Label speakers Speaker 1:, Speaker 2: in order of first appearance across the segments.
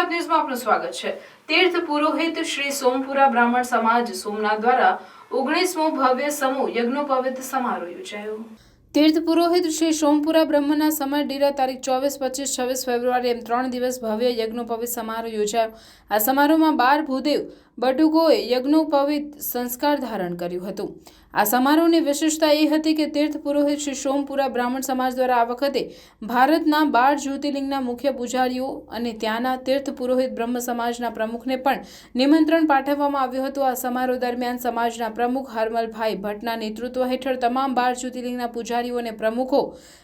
Speaker 1: ગુજરાત ન્યૂઝમાં આપનું સ્વાગત છે. તીર્થ પુરોહિત શ્રી સોમપુરા બ્રાહ્મણ સમાજ સોમનાથ દ્વારા ઓગણીસમો ભવ્ય સમૂહ યજ્ઞોપવિત સમારોહ યોજાયો. તીર્થ પુરોહિત શ્રી સોમપુરા બ્રહ્મના સમય ડીરા તારીખ ચોવીસ, પચીસ, છવ્વીસ ફેબ્રુઆરી એમ ત્રણ દિવસ ભવ્ય યજ્ઞોપવિત સમારોહ યોજાયો. આ સમારોહમાં બાર ભૂદેવ બટુકોએ યજ્ઞોપવિત સંસ્કાર ધારણ કર્યું હતું. આ સમારોહની વિશેષતા એ હતી કે તીર્થ પુરોહિત શ્રી સોમપુરા બ્રાહ્મણ સમાજ દ્વારા આ વખતે ભારતના બાર જ્યોતિર્લિંગના મુખ્ય પૂજારીઓ અને ત્યાંના તીર્થ પુરોહિત બ્રહ્મ સમાજના પ્રમુખને પણ નિમંત્રણ પાઠવવામાં આવ્યું હતું. આ સમારોહ દરમિયાન સમાજના પ્રમુખ હરમલભાઈ ભટ્ટના નેતૃત્વ હેઠળ તમામ બાર જ્યોતિર્લિંગના પૂજારીઓ અને પ્રમુખો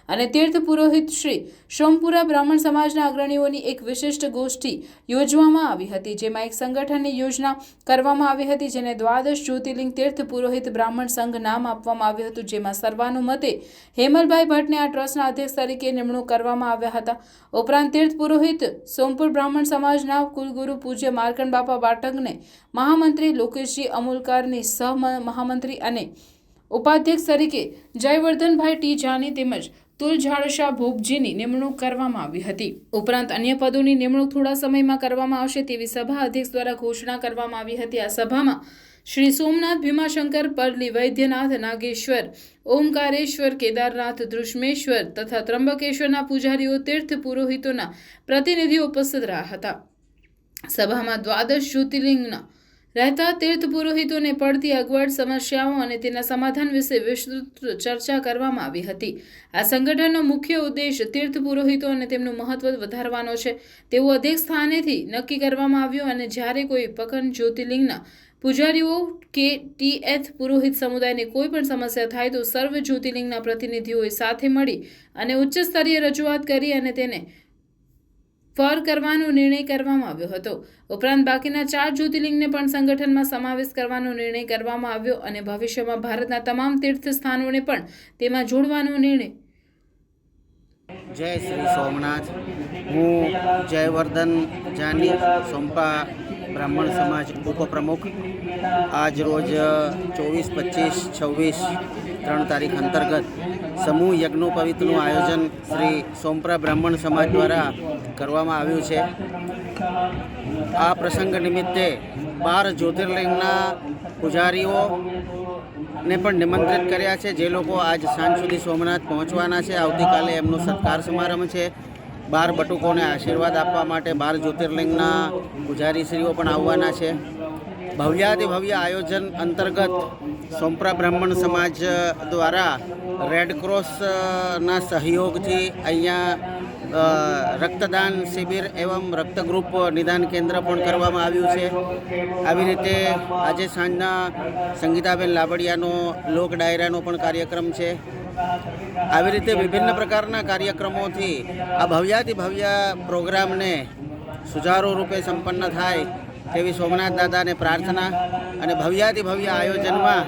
Speaker 1: અને તીર્થ પુરોહિત શ્રી સોમપુરા બ્રાહ્મણ સમાજના અગ્રણીઓની એક વિશિષ્ટ ગોષ્ઠી યોજવામાં આવી હતી, જેમાં એક સંગઠનની યોજના કરવામાં આવી હતી, જેને દ્વાદશ જ્યોતિર્લિંગ તીર્થ પુરોહિત બ્રાહ્મણ સંઘ નામ આપવામાં આવ્યું હતું, જેમાં સર્વાનુમતે હેમલભાઈ ભટ્ટને આ ટ્રસ્ટના અધ્યક્ષ તરીકે નિમણૂક કરવામાં આવ્યા હતા. ઉપરાંત તીર્થ પુરોહિત સોમપુર બ્રાહ્મણ સમાજના કુલગુરુ પૂજ્ય માર્કંડ બાપા બાટકને મહામંત્રી લોકેશજી અમુલકારની સહ મહામંત્રી અને ઉપાધ્યક્ષ તરીકે જયવર્ધનભાઈ ટી જાની તેમજ તુલ ઝાડશા ભોપજીની નિમણૂક કરવામાં આવી હતી. ઉપરાંત અન્ય પદોની નિમણૂક થોડા સમયમાં કરવામાં આવશે તેવી સભા અધ્યક્ષ દ્વારા ઘોષણા કરવામાં આવી હતી. આ સભામાં શ્રી સોમનાથ ભીમાશંકર પરલી વૈદ્યનાથ નાગેશ્વર, ઓમકારેશ્વર કેદારનાથ દૃશ્મેશ્વર તથા ત્રંબકેશ્વરના પૂજારીઓ તીર્થ પુરોહિતોના પ્રતિનિધિઓ ઉપસ્થિત રહ્યા હતા. સભામાં દ્વાદશ જ્યોતિર્લિંગના રહેતા તીર્થ પુરોહિતોને પડતી અગવડ સમસ્યાઓ અને તેના સમાધાન વિશે વિસ્તૃત ચર્ચા કરવામાં આવી હતી. આ સંગઠનનો મુખ્ય ઉદ્દેશ તીર્થ પુરોહિતો અને તેમનું મહત્વ વધારવાનો છે. તેવું અધ્યક્ષ સ્થાનેથી નક્કી કરવામાં આવ્યું અને જ્યારે કોઈ પકન જ્યોતિર્લિંગના પૂજારીઓ કે ટીએથ પુરોહિત સમુદાયને કોઈ પણ સમસ્યા થાય તો સર્વ જ્યોતિર્લિંગના પ્રતિનિધિઓએ સાથે મળી અને ઉચ્ચ સ્તરીય રજૂઆત કરી અને તેને ફર કરવાનો નિર્ણય કરવામાં આવ્યો હતો. ઉપરાંત બાકીના ચાર જ્યોતિર્લિંગને પણ સંગઠનમાં સમાવેશ કરવાનો નિર્ણય કરવામાં આવ્યો અને ભવિષ્યમાં ભારતના તમામ તીર્થ સ્થાનોને પણ તેમાં જોડવાનો નિર્ણય
Speaker 2: જય શ્રી સોમનાથ. હું જયવર્ધન જાની સોમપા બ્રાહ્મણ સમાજ ઉપપ્રમુખ. આજ રોજ ચોવીસ, પચીસ, છવ્વીસ ત્રણ તારીખ અંતર્ગત સમૂહ યજ્ઞોપવિતનું આયોજન શ્રી સોમપરા બ્રાહ્મણ સમાજ દ્વારા કરવામાં આવ્યું છે. આ પ્રસંગ નિમિત્તે બાર જ્યોતિર્લિંગના પૂજારીઓ ને પણ નિમંત્રિત કર્યા છે. જે લોકો આજ સાંજ સુધી સોમનાથ પહોંચવાના છે. આવતીકાલે એમનો સત્કાર સમારંભ છે. બાર બટુકોને આશીર્વાદ આપવા માટે બાર જ્યોતિર્લિંગના પૂજારીશ્રીઓ પણ આવવાના છે. ભવ્યાતિ ભવ્ય આયોજન અંતર્ગત સોમપરા બ્રાહ્મણ સમાજ દ્વારા રેડ ક્રોસના સહયોગથી અહીંયા રક્તદાન શિબિર એવં રક્તગ્રુપ નિદાન કેન્દ્ર પણ કરવામાં આવ્યું છે. આવી રીતે આજે સાંજના સંગીતાબેન લાબડિયાનો લોક ડાયરાનો પણ કાર્યક્રમ છે. આવી રીતે વિભિન્ન પ્રકારના કાર્યક્રમોથી આ ભવ્યાતિ ભવ્ય પ્રોગ્રામને સુચારુ રૂપે સંપન્ન થાય તેવી સોમનાથ દાદાને પ્રાર્થના અને ભવ્યાતિ ભવ્ય આયોજનમાં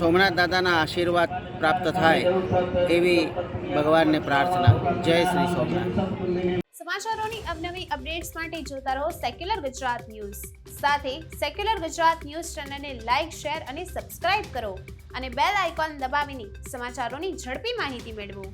Speaker 2: સોમનાથ દાદાના આશીર્વાદ પ્રાપ્ત થાય એવી ભગવાનને પ્રાર્થના. જય શ્રી સોમનાથ.
Speaker 3: સમાચારોની અવનવી અપડેટ્સ માટે જોતા રહો સેક્યુલર ગુજરાત ન્યૂઝ. સાથે સેક્યુલર ગુજરાત ન્યૂઝ ચેનલને લાઇક શેર અને સબસ્ક્રાઇબ કરો અને બેલ આઇકોન દબાવીને સમાચારોની ઝડપી માહિતી મેળવો.